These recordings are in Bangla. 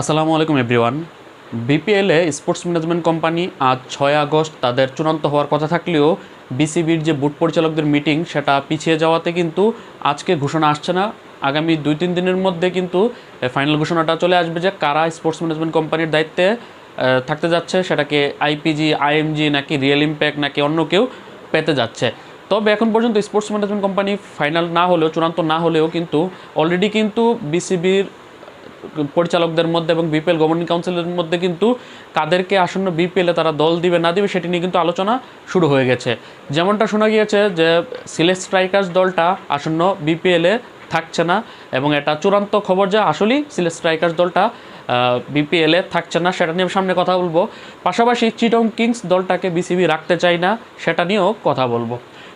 আসসালামু আলাইকুম, এভরিওয়ান। বিপিএলে স্পোর্টস ম্যানেজমেন্ট কোম্পানি আজ ছয় আগস্ট, তাদের চূড়ান্ত হওয়ার কথা থাকলেও বিসিবির যে বুট পরিচালকদের মিটিং, সেটা পিছিয়ে যাওয়াতে কিন্তু আজকে ঘোষণা আসছে না। আগামী দুই তিন দিনের মধ্যে কিন্তু ফাইনাল ঘোষণাটা চলে আসবে যে কারা স্পোর্টস ম্যানেজমেন্ট কোম্পানির দায়িত্বে থাকতে যাচ্ছে। সেটাকে আইপিজি আইএমজি নাকি রিয়েল ইম্প্যাক্ট নাকি অন্য কেউ পেতে যাচ্ছে। তবে এখন পর্যন্ত স্পোর্টস ম্যানেজমেন্ট কোম্পানি ফাইনাল না হলেও, চূড়ান্ত না হলেও কিন্তু অলরেডি কিন্তু বিসিবির পরিচালকদের মধ্যে এবং বিপিএল গভর্নিং কাউন্সিলের মধ্যে কিন্তু কাদেরকে আসন্ন বিপিএলে তারা দল দিবে, না দিবে, সেটি নিয়ে কিন্তু আলোচনা শুরু হয়ে গেছে। যেমনটা শোনা গিয়েছে যে সিলেট স্ট্রাইকার্স দলটা আসন্ন বিপিএলে থাকছে না এবং এটা চূড়ান্ত খবর যে আসলেই সিলেট স্ট্রাইকার্স দলটা বিপিএলে থাকছে না, সেটা নিয়ে সামনে কথা বলব। পাশাপাশি চিটং কিংস দলটাকে বিসিবি রাখতে চাই না, সেটা নিয়েও কথা বলব।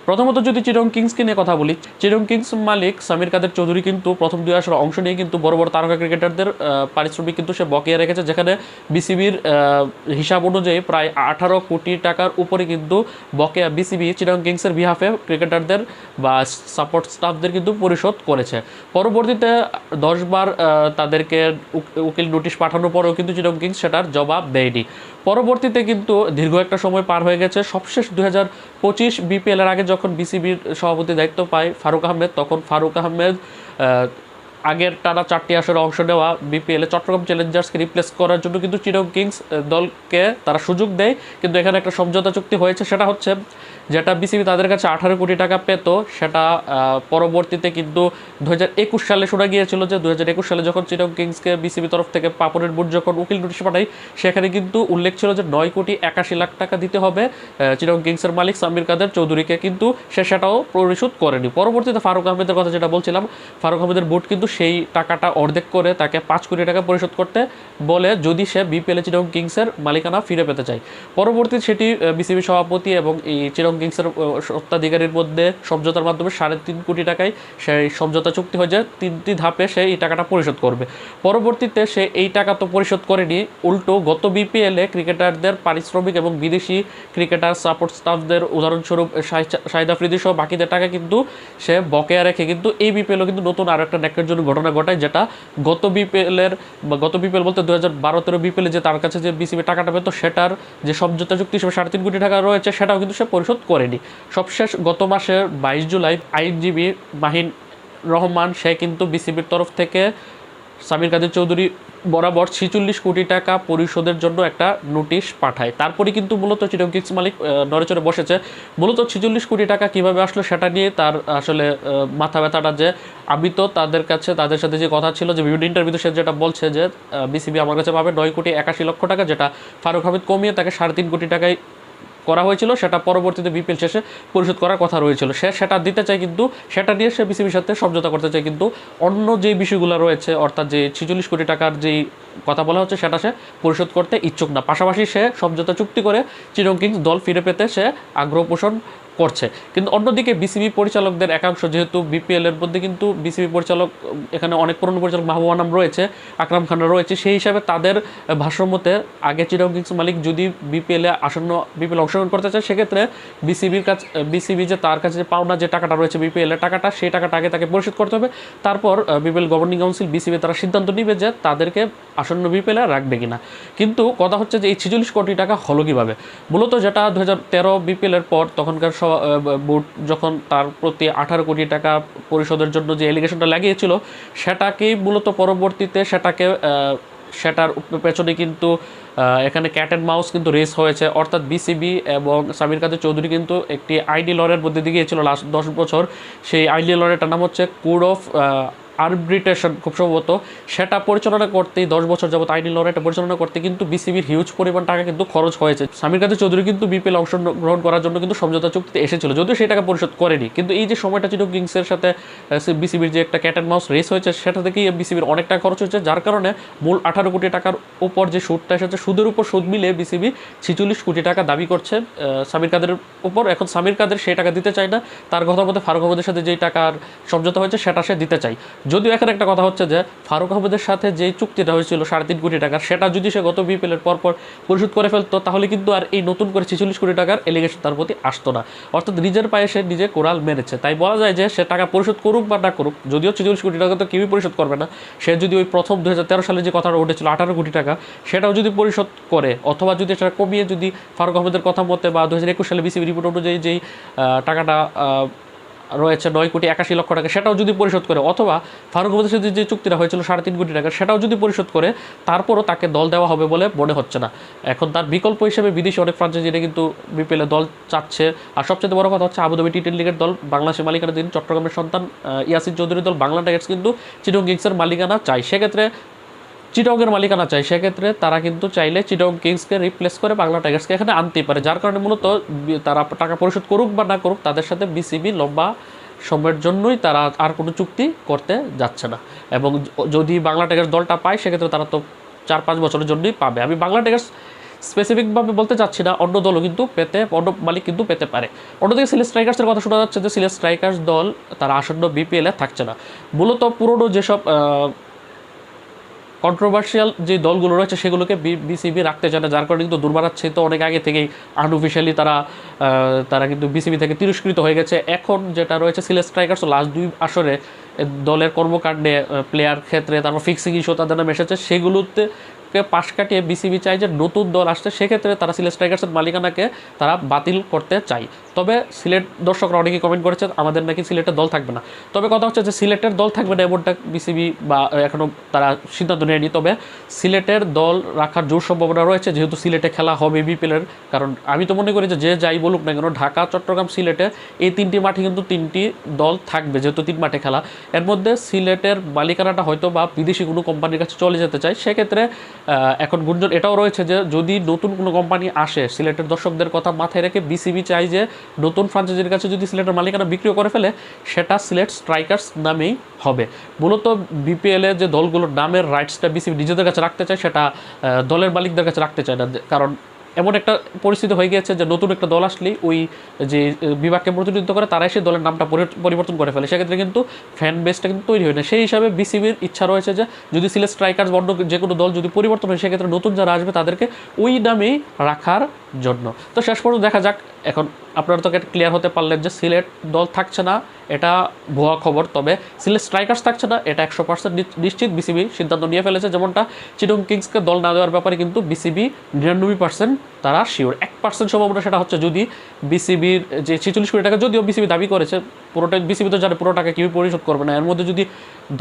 প্রথমত যদি চিরং কিংসকে নিয়ে কথা বলি, চিরং কিংস মালিক সামির কাদের চৌধুরী কিন্তু প্রথম দুই আসরে অংশ নিয়ে কিন্তু বড় বড় তারকা ক্রিকেটারদের পারিশ্রমিক কিন্তু সে বকেয়া রেখেছে, যেখানে বিসিবির হিসাব অনুযায়ী প্রায় আঠারো কোটি টাকার উপরে কিন্তু বকেয়া বিসিবি চিরং কিংসের বিহাফে ক্রিকেটারদের বা সাপোর্ট স্টাফদের কিন্তু পরিশোধ করেছে। পরবর্তীতে দশবার তাদেরকে উকিল নোটিশ পাঠানোর পরেও কিন্তু চিরং কিংস সেটার জবাব দেয়নি। পরবর্তীতে কিন্তু দীর্ঘ একটা সময় পার হয়ে গেছে। সবশেষ দু হাজার পঁচিশ বিপিএল এর আগে যখন বিসিবির সভাপতি দায়িত্ব পায় ফারুক আহমেদ তখন ফারুক আহমেদ আহ, আগের টানা চারটি আসরে অংশ নেওয়া বিপিএল চট্টগ্রাম চ্যালেঞ্জার্সকে রিপ্লেস করার জন্য কিন্তু চিরং কিংস দলকে তারা সুযোগ দেয়। কিন্তু এখানে একটা সমঝোতা চুক্তি হয়েছে, সেটা হচ্ছে যেটা বিসিবি তাদের কাছে আঠারো কোটি টাকা পেত, সেটা পরবর্তীতে কিন্তু দু সালে শোনা গিয়েছিল যে দু হাজার একুশ সালে যখন চিরং কিংসকে বিসিবি তরফ থেকে পাপনের বুট যখন উকিল নোটিশ পাঠায়, সেখানে কিন্তু উল্লেখ ছিল যে নয় কোটি একাশি লাখ টাকা দিতে হবে চিরং কিংসের মালিক সামির কাদের চৌধুরীকে, কিন্তু সে সেটাও পরিশোধ করেনি। পরবর্তীতে ফারুক আহমেদের কথা যেটা বলছিলাম, ফারুক আহমেদের বুট কিন্তু সেই টাকাটা অর্ধেক করে তাকে পাঁচ কোটি টাকা পরিশোধ করতে বলে যদি সে বিপিএল চিরং কিংসের মালিকানা ফিরে পেতে চায়। পরবর্তী সেটি বিসিবি সভাপতি এবং এই চিরং কিংসের সত্ত্বাধিকারীর মধ্যে সমঝোতার মাধ্যমে সাড়ে তিন কোটি টাকায় সেই সমঝোতা চুক্তি হয়ে যায়, তিনটি ধাপে সে এই টাকাটা পরিশোধ করবে। পরবর্তীতে সে এই টাকা তো পরিশোধ করেনি, উল্টো গত বিপিএলে ক্রিকেটারদের পারিশ্রমিক এবং বিদেশি ক্রিকেটার সাপোর্ট স্টাফদের উদাহরণস্বরূপ শাহিদ- আফ্রিদি সহ বাকিদের টাকা কিন্তু সে বকেয়া রেখে কিন্তু এই বিপিএলও কিন্তু নতুন আরও একটা ন্যাকের জন্য ঘটনা ঘটায় যেটা গত বিপিএলের বা গত বিপিএল বলতে দু হাজার বারো তেরো বিপিএলে যে তার কাছে যে বিসিবি টাকাটা পেতো, সেটার যে সমঝোতা চুক্তি হিসেবে সাড়ে তিন কোটি টাকা রয়েছে, সেটাও কিন্তু সে পরিশোধ করেনি। সবশেষ গত মাসের বাইশ জুলাই আইনজীবী মাহিন রহমান, সে কিন্তু বিসিবির তরফ থেকে সামির কাদের চৌধুরী বরাবর ছিচল্লিশ কোটি টাকা পরিশোধের জন্য একটা নোটিশ পাঠায়। তারপরে কিন্তু মূলত চিরং কিংস মালিক নড়েচড়ে বসেছে। মূলত ছিচল্লিশ কোটি টাকা কীভাবে আসলো সেটা নিয়ে তার আসলে মাথা ব্যথাটা যে আমি তো তাদের কাছে, তাদের সাথে যে কথা ছিল যে বিভিন্ন ইন্টারভিউতে সে যেটা বলছে যে বিসিবি আমার কাছে পাবে নয় কোটি একাশি লক্ষ টাকা, যেটা ফারুক আহমেদ কমিয়ে তাকে সাড়ে তিন কোটি টাকায় করা হয়েছিল, সেটা পরবর্তীতে বিপিএল শেষে পরিশোধ করার কথা রয়েছিল। সে সেটা দিতে চায় কিন্তু, সেটা নিয়ে সে বিসিবির সাথে সমঝোতা করতে চায় কিন্তু, অন্য যে বিষয়গুলো রয়েছে, অর্থাৎ যে ছিচল্লিশ কোটি টাকার যেই কথা বলা হচ্ছে, সেটা সে পরিশোধ করতে ইচ্ছুক না। পাশাপাশি সে সমঝোতা চুক্তি করে চিরং কিংস দল ফিরে পেতে সে আগ্রহ পোষণ করছে। কিন্তু অন্যদিকে বিসিবি পরিচালকদের একাংশ যেহেতু বিপিএল এর মধ্যে কিন্তু বিসিবি পরিচালক, এখানে অনেক পুরনো পরিচালক মাহবুব আনাম রয়েছে, আকরাম খানরা রয়েছে, সেই হিসাবে তাদের ভাষ্যমতে আগে চিরং কিংস মালিক যদি বিপিএল আসন্ন বিপিএল অংশগ্রহণ করতে চায়, সেক্ষেত্রে বিসিবির কাছে বিসিবি যে তার কাছে যে পাওনা, যে টাকাটা রয়েছে বিপিএল এর টাকাটা, সেই টাকাটা আগে তাকে পরিশোধ করতে হবে। তারপর বিপিএল গভর্নিং কাউন্সিল বিসিবি তারা সিদ্ধান্ত নিবে যে তাদেরকে আসন্ন বিপিএল রাখবে কিনা। কিন্তু কথা হচ্ছে যে এই ছিচল্লিশ কোটি টাকা হলো কীভাবে? মূলত যেটা দু হাজার তেরো বিপিএল এর পর তখনকার বোর্ড যখন তার প্রতি আঠারো কোটি টাকা পরিশোধের জন্য যে এলিগেশনটা লাগিয়েছিল, সেটাকেই মূলত পরবর্তীতে সেটাকে সেটার পেছনে কিন্তু এখানে ক্যাট অ্যান্ড মাউস কিন্তু রেস হয়েছে। অর্থাৎ বিসিবি এবং সামির কাদের চৌধুরী কিন্তু একটি আইডি লরের মধ্যে দিয়ে গিয়েছিল লাস্ট দশ বছর। সেই আইডি লরেরটার নাম হচ্ছে কোড অফ আরবিট্রেশন খুব সম্ভবত। সেটা পরিচালনা করতেই দশ বছর যাবত আইনি লড়াইটা পরিচালনা করতে কিন্তু বিসিবির হিউজ পরিমাণ টাকা কিন্তু খরচ হয়েছে। সামির কাদের চৌধুরী কিন্তু বিপিএল অংশগ্রহণ করার জন্য কিন্তু সমঝোতা চুক্তিতে এসেছিল। যদিও সেই টাকা পরিশোধ করেনি, কিন্তু এই যে সময়টা ছিল কিংসের সাথে বিসিবির যে একটা ক্যাট মাউস রেস হয়েছে, সেটা থেকেই বিসিবির অনেক টাকা খরচ হয়েছে, যার কারণে মূল আঠারো কোটি টাকার উপর যে সুদটা এসেছে, সুদের উপর সুদ মিলে বিসিবি ছিচল্লিশ কোটি টাকা দাবি করছে সামির কাদের উপর। এখন সামির কাদের সেই টাকা দিতে চায় না, তার কথা মতে ফারুক আহমদের সাথে যেই টাকার সমঝোতা হয়েছে, সেটা সে দিতে চায়। যদিও এখানে একটা কথা হচ্ছে যে ফারুক আহমেদের সাথে যে চুক্তিটা হয়েছিল সাড়ে তিন কোটি টাকার, সেটা যদি সে গত বিপিএলের পরপর পরিশোধ করে ফেলতো, তাহলে কিন্তু আর এই নতুন করে ছেচল্লিশ কোটি টাকার এলিগেশন তার প্রতি আসতো না। অর্থাৎ নিজের পায়ে সে নিজে কোরাল মেরেছে। তাই বলা যায় যে সে টাকা পরিশোধ করুক বা না করুক, যদিও ছেচল্লিশ কোটি টাকা তো কেউই পরিশোধ করবে না, সে যদি ওই প্রথম দু হাজার তেরো সালে যে কথাটা উঠেছিল, আঠারো কোটি টাকা, সেটাও যদি পরিশোধ করে, অথবা যদি সেটা কমিয়ে যদি ফারুক আহমেদের কথা মতে বা দু হাজার একুশ সালে বিসিবি রিপোর্ট অনুযায়ী যেই টাকাটা রয়েছে নয় কোটি একাশি লক্ষ টাকা সেটাও যদি পরিশোধ করে অথবা ফারুক আহমেদের সাথে যে চুক্তিটা হয়েছিল সাড়ে তিন কোটি টাকা সেটাও যদি পরিশোধ করে তারপরও তাকে দল দেওয়া হবে বলে মনে হচ্ছে না। এখন তার বিকল্প হিসেবে বিদেশি অনেক ফ্রাঞ্চাইজিরা কিন্তু বিপিএলে দল চাচ্ছে। আর সবচেয়ে বড় কথা হচ্ছে আবুধাবি টি টেন লিগের দল বাংলাদেশের মালিকানা দিন চট্টগ্রামের সন্তান আহ, ইয়াসিন চৌধুরীর দল বাংলা টাইগার্স কিন্তু চিটং কিংসের মালিকানা চাই সেক্ষেত্রে চিটংয়ের মালিকানা চাই, সেক্ষেত্রে তারা কিন্তু চাইলে চিটং কিংসকে রিপ্লেস করে বাংলা টাইগার্সকে এখানে আনতেই পারে। যার কারণে মূলত তারা টাকা পরিশোধ করুক বা না করুক, তাদের সাথে বিসিবি লম্বা সময়ের জন্যই তারা আর কোনো চুক্তি করতে যাচ্ছে না। এবং যদি বাংলা টাইগার্স দলটা পায়, সেক্ষেত্রে তারা তো চার পাঁচ বছরের জন্যই পাবে। আমি বাংলা টাইগার্স স্পেসিফিকভাবে বলতে চাচ্ছি না, অন্য দলও কিন্তু পেতে, অন্য মালিক কিন্তু পেতে পারে। অন্যদিকে সিলেট স্ট্রাইকার্সের কথা শোনা যাচ্ছে যে, সিলেট স্ট্রাইকার্স দল তারা আসন্ন বিপিএলে থাকছে না। মূলত পুরনো যেসব কন্ট্রোভার্সিয়াল যে দলগুলো রয়েছে, সেগুলোকে বিসিবি রাখতে চায় না যার কারণে কিন্তু দুর্বারাচ্ছে তো অনেক আগে থেকেই আনঅফিসিয়ালি তারা তারা কিন্তু বিসিবি থেকে তিরস্কৃত হয়ে গেছে। এখন যেটা রয়েছে, সিলেট স্ট্রাইকার্স লাস্ট দুই আসরে দলের কর্মকাণ্ডে প্লেয়ার ক্ষেত্রে, তারপর ফিক্সিং ইস্যু তাদের নামে এসেছে, সেগুলোতে কে পাশ কাটিয়ে বিসিবি চাই যে নতুন দল আসছে, সেক্ষেত্রে তারা সিলেট স্ট্রাইকার্সের মালিকানাকে তারা বাতিল করতে চায়। তবে সিলেট দর্শকরা অনেকেই কমেন্ট করেছেন, আমাদের নাকি সিলেটের দল থাকবে না। তবে কথা হচ্ছে যে সিলেটের দল থাকবে না এমনটা বিসিবি বা এখনও তারা সিদ্ধান্ত নেয়নি। তবে সিলেটের দল রাখার জোর সম্ভাবনা রয়েছে, যেহেতু সিলেটে খেলা হবে বিপিএলের কারণ আমি তো মনে করি যে যাই বলুক না কেন, ঢাকা, চট্টগ্রাম, সিলেটে এই তিনটি মাঠে কিন্তু তিনটি দল থাকবে, যেহেতু তিন মাঠে খেলা। এর মধ্যে সিলেটের মালিকানাটা হয়তো বা বিদেশি কোনো কোম্পানির কাছে চলে যেতে চায়, সেক্ষেত্রে এখন গুঞ্জন এটাও রয়েছে যে যদি নতুন কোনো কোম্পানি আসে, সিলেটের দর্শকদের কথা মাথায় রেখে বিসিবি চাই যে নতুন ফ্রাঞ্চাইজির কাছে যদি সিলেটের মালিকানা বিক্রিও করে ফেলে, সেটা সিলেট স্ট্রাইকার্স নামেই হবে। মূলত বিপিএলে যে দলগুলোর নামের রাইটসটা বিসিবি নিজেদের কাছে রাখতে চায়, সেটা দলের মালিকদের কাছে রাখতে চায় না, কারণ এমন একটা পরিস্থিতি হয়ে গিয়েছে যে নতুন একটা দল আসলেই ওই, যে বিভাগকে প্রতিনিধিত্ব করে, তারাই সেই দলের নামটা পরিবর্তন করে ফেলে। সেক্ষেত্রে কিন্তু ফ্যান বেসটা কিন্তু তৈরি হয় না। সেই হিসাবে বিসিবির ইচ্ছা রয়েছে যে, যদি সিলেট স্ট্রাইকার্স বন্ধ যে কোনো দল যদি পরিবর্তন হয়, সেক্ষেত্রে নতুন যারা আসবে তাদেরকে ওই নামেই রাখার জন্য। তো শেষ পর্যন্ত দেখা যাক। এখন আপনারা তো ক্লিয়ার হতে পারলেন যে সিলেট দল থাকছে না, এটা ভুয়া খবর। তবে সিলেট স্ট্রাইকার্স থাকছে না, এটা একশো পার্সেন্ট নিশ্চিত। বিসিবি সিদ্ধান্ত নিয়ে ফেলেছে যেমনটা। চিটং কিংসকে দল না দেওয়ার ব্যাপারে কিন্তু বিসিবি নিরানব্বই পার্সেন্ট তারা শিওর এক পার্সেন্ট সম্ভাবনা সেটা হচ্ছে যদি বিসিবির যে ছেচল্লিশ কোটি টাকা, যদিও বিসিবি দাবি করেছে পুরোটা বিসিবি তো জানে পুরো টাকা কেউ পরিশোধ করবে না। এর মধ্যে যদি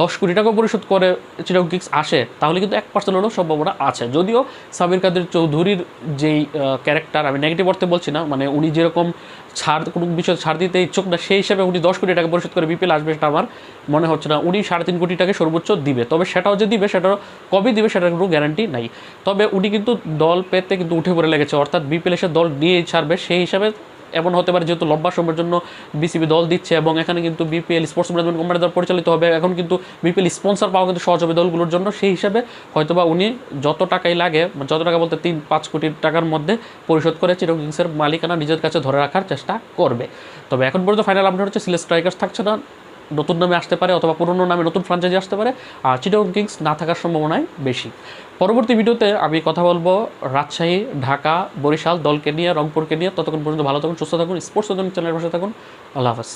দশ কোটি টাকাও পরিশোধ করে চিটং কিংস আসে, তাহলে কিন্তু এক পার্সেন্ট হলেও সম্ভাবনা আছে। যদিও সাবির কাদের চৌধুরীর যেই ক্যারেক্টার আমি নেগেটিভ অর্থে বলছি না মানে উনি যেরকম ছাড়, কোনো বিষয়ে ছাড় দিতে ইচ্ছুক না, সেই হিসাবে উনি দশ কোটি টাকা পরিশোধ করে বিপিএল আসবে সেটা আমার মনে হচ্ছে না। উনি সাড়ে তিন কোটি টাকা সর্বোচ্চ দিবে, তবে সেটাও যে দিবে সেটাও কবে দিবে সেটার কোনো গ্যারান্টি নাই। তবে উনি কিন্তু দল পেতে কিন্তু উঠে পড়ে লেগেছে, অর্থাৎ বিপিএল এসে দল নিয়েই ছাড়বে, সেই হিসাবে এমন হতে পারে যেহেতু লম্বা সময়ের জন্য বিসিবি দল দিচ্ছে এবং এখানে কিন্তু বিপিএল স্পোর্টস ম্যানেজমেন্ট কোম্পানি দ্বারা পরিচালিত হবে। এখন কিন্তু বিপিএল স্পন্সর পাওয়া কিন্তু সহজ হবে দলগুলোর জন্য। সেই হিসাবে হয়তো বা উনি যত টাকাই লাগে, যত টাকা বলতে তিন, পাঁচ কোটি টাকার মধ্যে পরিশোধ করে চিরং কিংসের মালিকানা নিজের কাছে ধরে রাখার চেষ্টা করবে। তবে এখন পর্যন্ত ফাইনাল আপডেট হচ্ছে, সিলেট স্ট্রাইকার্স থাকছে না। নতুন নামে আসতে পারে অথবা পুরনো নামে নতুন ফ্রাঞ্চাইজি আসতে পারে, আর চিটং কিংস না থাকার সম্ভাবনায় বেশি। পরবর্তী ভিডিওতে আমি কথা বলব রাজশাহী, ঢাকা, বরিশাল দলকে নিয়ে রংপুরকে নিয়ে। ততক্ষণ পর্যন্ত ভালো থাকুন, সুস্থ থাকুন স্পোর্টস চ্যানেলের পাশে থাকুন। আল্লাহ হাফেজ।